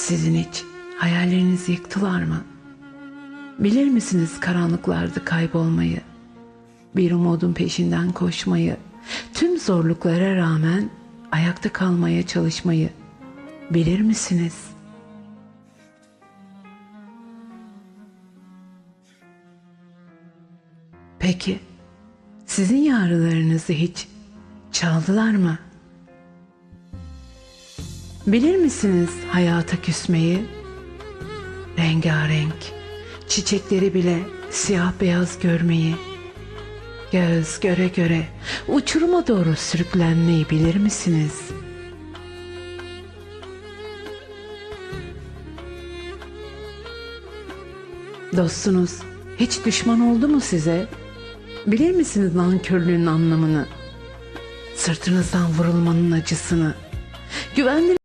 Sizin hiç hayallerinizi yıktılar mı? Bilir misiniz karanlıklarda kaybolmayı? Bir umudun peşinden koşmayı, tüm zorluklara rağmen ayakta kalmaya çalışmayı bilir misiniz? Peki sizin yarılarınızı hiç çaldılar mı? Bilir misiniz hayata küsmeyi? Rengarenk, çiçekleri bile siyah beyaz görmeyi. Göz göre göre uçuruma doğru sürüklenmeyi bilir misiniz? Dostunuz hiç düşman oldu mu size? Bilir misiniz nankörlüğün anlamını? Sırtınızdan vurulmanın acısını? Güvenli